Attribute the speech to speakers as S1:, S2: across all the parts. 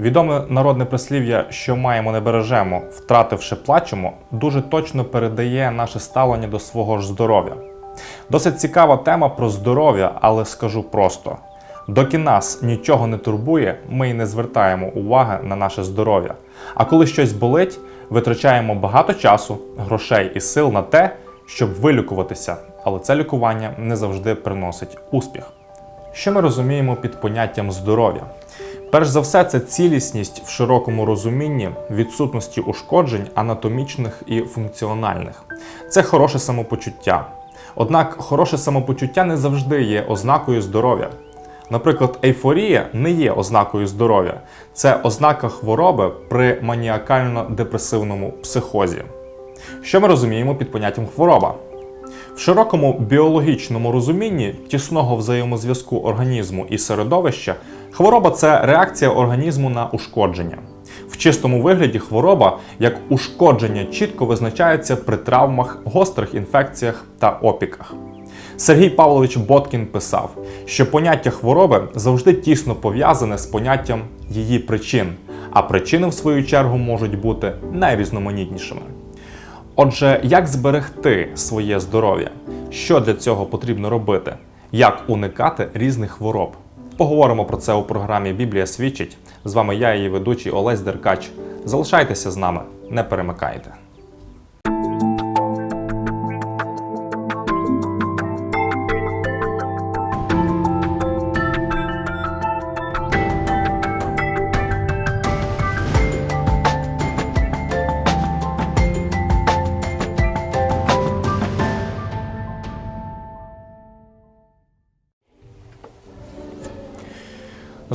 S1: Відоме народне прислів'я, що маємо не бережемо, втративши плачемо, дуже точно передає наше ставлення до свого ж здоров'я. Досить цікава тема про здоров'я, але скажу просто: доки нас нічого не турбує, ми й не звертаємо уваги на наше здоров'я. А коли щось болить, витрачаємо багато часу, грошей і сил на те, щоб вилікуватися, але це лікування не завжди приносить успіх. Що ми розуміємо під поняттям здоров'я? Перш за все, це цілісність в широкому розумінні відсутності ушкоджень анатомічних і функціональних. Це хороше самопочуття. Однак хороше самопочуття не завжди є ознакою здоров'я. Наприклад, ейфорія не є ознакою здоров'я, це ознака хвороби при маніакально-депресивному психозі. Що ми розуміємо під поняттям хвороба? Широкому біологічному розумінні тісного взаємозв'язку організму і середовища хвороба це реакція організму на ушкодження. В чистому вигляді хвороба як ушкодження чітко визначається при травмах, гострих інфекціях та опіках. Сергій Павлович Боткін писав, що поняття хвороби завжди тісно пов'язане з поняттям її причин, а причини, в свою чергу, можуть бути найрізноманітнішими. Отже, як зберегти своє здоров'я? Що для цього потрібно робити? Як уникати різних хвороб? Поговоримо про це у програмі Біблія свідчить. З вами я, її ведучий Олесь Деркач. Залишайтеся з нами, не перемикайте.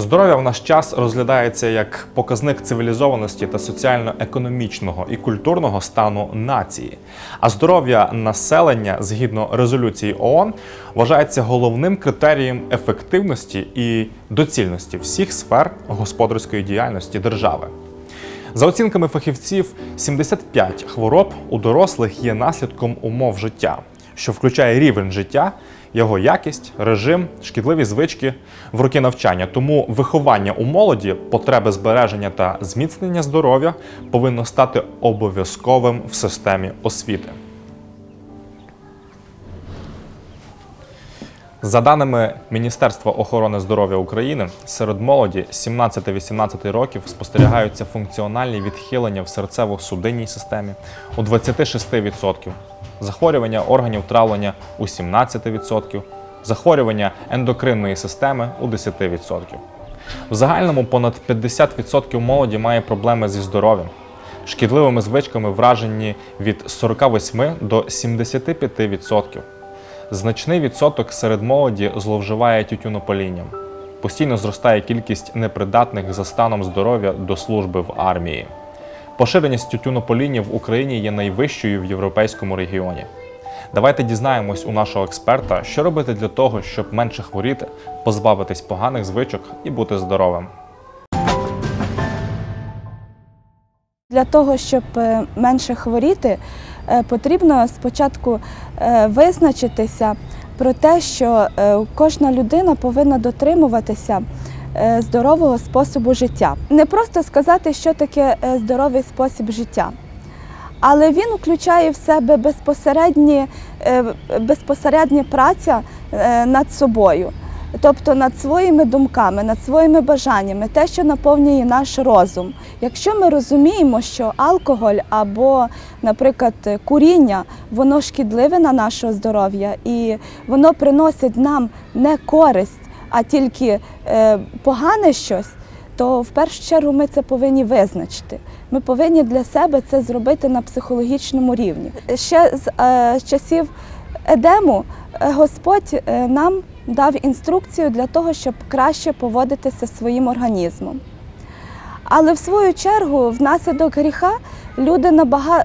S1: Здоров'я в наш час розглядається як показник цивілізованості та соціально-економічного і культурного стану нації. А здоров'я населення, згідно резолюції ООН, вважається головним критерієм ефективності і доцільності всіх сфер господарської діяльності держави. За оцінками фахівців, 75 хвороб у дорослих є наслідком умов життя, що включає рівень життя, його якість, режим, шкідливі звички в роки навчання. Тому виховання у молоді, потреби збереження та зміцнення здоров'я повинно стати обов'язковим в системі освіти. За даними Міністерства охорони здоров'я України, серед молоді 17-18 років спостерігаються функціональні відхилення в серцево-судинній системі у 26%, захворювання органів травлення у 17%, захворювання ендокринної системи у 10%. В загальному понад 50% молоді має проблеми зі здоров'ям. Шкідливими звичками вражені від 48 до 75%. Значний відсоток серед молоді зловживає тютюнопалінням. Постійно зростає кількість непридатних за станом здоров'я до служби в армії. Поширеність тютюнопаління в Україні є найвищою в європейському регіоні. Давайте дізнаємось у нашого експерта, що робити для того, щоб менше хворіти, позбавитись поганих звичок і бути здоровим.
S2: Для того, щоб е, менше хворіти, е, потрібно спочатку е, визначитися про те, що кожна людина повинна дотримуватися здорового способу життя. Не просто сказати, що таке е, здоровий спосіб життя, але він включає в себе безпосередні, е, безпосередня праця е, над собою. Тобто над своїми думками, над своїми бажаннями, те, що наповнює наш розум. Якщо ми розуміємо, що алкоголь або, наприклад, куріння, воно шкідливе на наше здоров'я і воно приносить нам не користь, а тільки е, погане щось, то в першу чергу ми це повинні визначити. Ми повинні для себе це зробити на психологічному рівні. Ще з е, часів Едему е, Господь е, нам дав інструкцію для того, щоб краще поводитися зі своїм організмом. Але в свою чергу, внаслідок гріха, люди набага...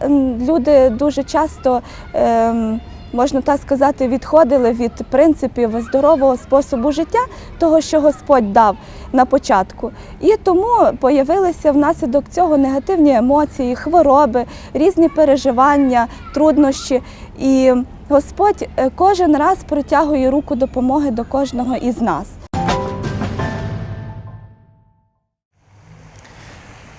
S2: люди дуже часто, ем, можна так сказати, відходили від принципів здорового способу життя, того, що Господь дав на початку. І тому появилися внаслідок цього негативні емоції, хвороби, різні переживання, труднощі. І Господь е, кожен раз протягує руку допомоги до кожного із нас.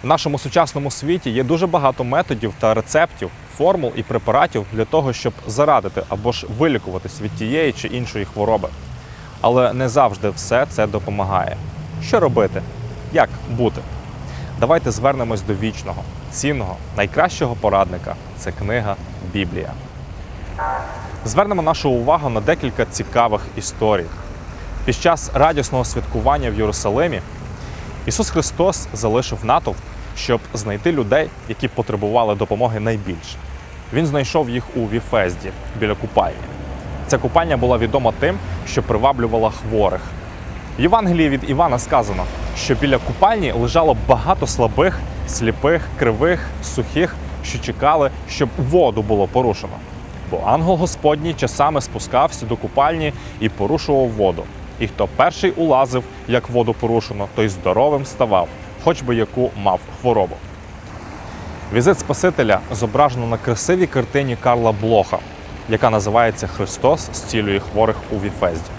S1: В нашому сучасному світі є дуже багато методів та рецептів, формул і препаратів для того, щоб зарадити або ж вилікуватись від тієї чи іншої хвороби. Але не завжди все це допомагає. Що робити? Як бути? Давайте звернемось до вічного, цінного, найкращого порадника це книга Біблія. Звернемо нашу увагу на декілька цікавих історій. Під час радісного святкування в Єрусалимі Ісус Христос залишив натовп, щоб знайти людей, які потребували допомоги найбільше. Він знайшов їх у Віфезді біля купальні. Ця купальня була відома тим, що приваблювала хворих. В Євангелії від Івана сказано, що біля купальні лежало багато слабих, сліпих, кривих, сухих, що чекали, щоб воду було порушено. Бо ангел Господній часами спускався до купальні і порушував воду. І хто перший улазив, як воду порушено, той здоровим ставав, хоч би яку мав хворобу. Візит Спасителя зображено на красивій картині Карла Блоха, яка називається Христос зцілює хворих у Віфезді.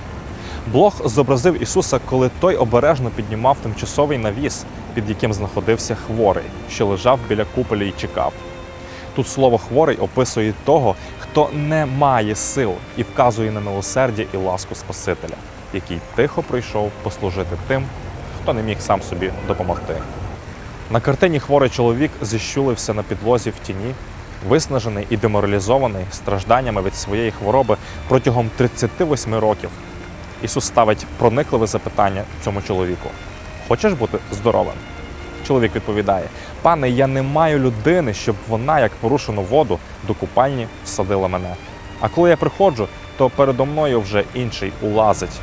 S1: Блох зобразив Ісуса, коли той обережно піднімав тимчасовий навіс, під яким знаходився хворий, що лежав біля куполі і чекав. Тут слово хворий описує того, хто не має сил і вказує на милосердя і ласку Спасителя, який тихо прийшов послужити тим, хто не міг сам собі допомогти. На картині хворий чоловік зіщулився на підлозі в тіні, виснажений і деморалізований стражданнями від своєї хвороби протягом 38 років. Ісус ставить проникливе запитання цьому чоловіку: Хочеш бути здоровим? Чоловік відповідає: Пане, я не маю людини, щоб вона, як порушену воду, до купальні всадила мене. А коли я приходжу, то передо мною вже інший улазить.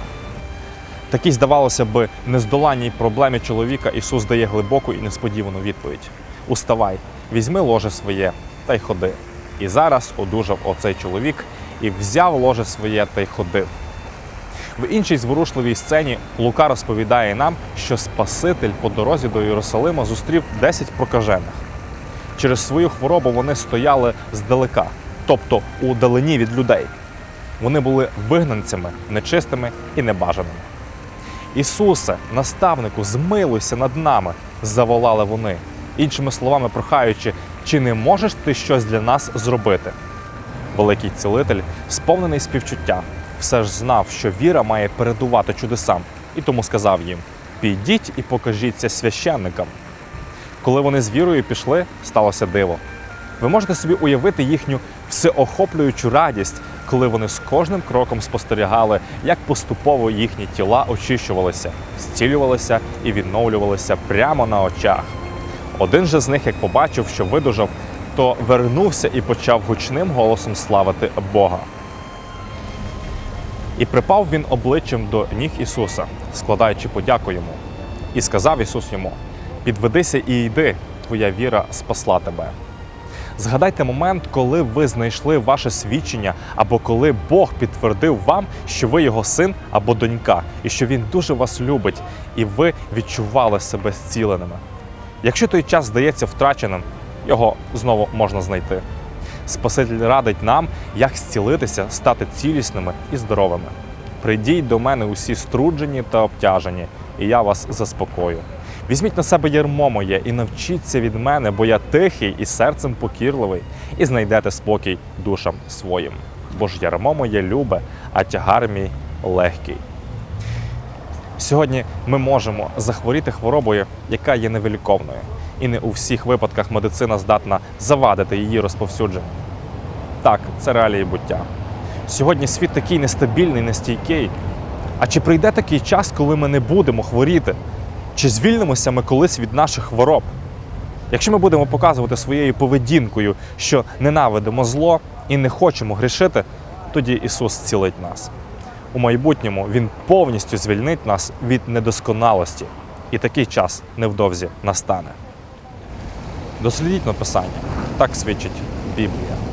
S1: Такій, здавалося би, нездоланній проблемі чоловіка Ісус дає глибоку і несподівану відповідь: Уставай, візьми ложе своє та й ходи. І зараз одужав оцей чоловік і взяв ложе своє та й ходив. В іншій зворушливій сцені Лука розповідає нам, що Спаситель по дорозі до Єрусалима зустрів 10 прокажених. Через свою хворобу вони стояли здалека, тобто у далині від людей. Вони були вигнанцями, нечистими і небажаними. Ісусе, наставнику, змилуйся над нами, заволали вони, іншими словами прохаючи, чи не можеш ти щось для нас зробити? Великий цілитель, сповнений співчуття, все ж знав, що віра має передувати чудесам, і тому сказав їм: Підіть і покажіться священникам. Коли вони з вірою пішли, сталося диво. Ви можете собі уявити їхню всеохоплюючу радість, коли вони з кожним кроком спостерігали, як поступово їхні тіла очищувалися, зцілювалися і відновлювалися прямо на очах. Один же з них, як побачив, що видужав, то вернувся і почав гучним голосом славити Бога. І припав він обличчям до ніг Ісуса, складаючи подяку йому. І сказав Ісус йому: Підведися і йди, твоя віра спасла тебе. Згадайте момент, коли ви знайшли ваше свідчення, або коли Бог підтвердив вам, що ви його син або донька, і що він дуже вас любить, і ви відчували себе зціленими. Якщо той час здається втраченим, його знову можна знайти. Спаситель радить нам, як зцілитися, стати цілісними і здоровими. Прийдіть до мене усі струджені та обтяжені, і я вас заспокою. Візьміть на себе ярмо моє і навчіться від мене, бо я тихий і серцем покірливий, і знайдете спокій душам своїм. Бо ж ярмо моє любе, а тягар мій легкий. Сьогодні ми можемо захворіти хворобою, яка є невиліковною, і не у всіх випадках медицина здатна завадити її розповсюдження. Так, це реалії буття. Сьогодні світ такий нестабільний, нестійкий. А чи прийде такий час, коли ми не будемо хворіти? Чи звільнимося ми колись від наших хвороб? Якщо ми будемо показувати своєю поведінкою, що ненавидимо зло і не хочемо грішити, тоді Ісус зцілить нас. У майбутньому Він повністю звільнить нас від недосконалості, і такий час невдовзі настане. Дослідіть написання, так свідчить Біблія.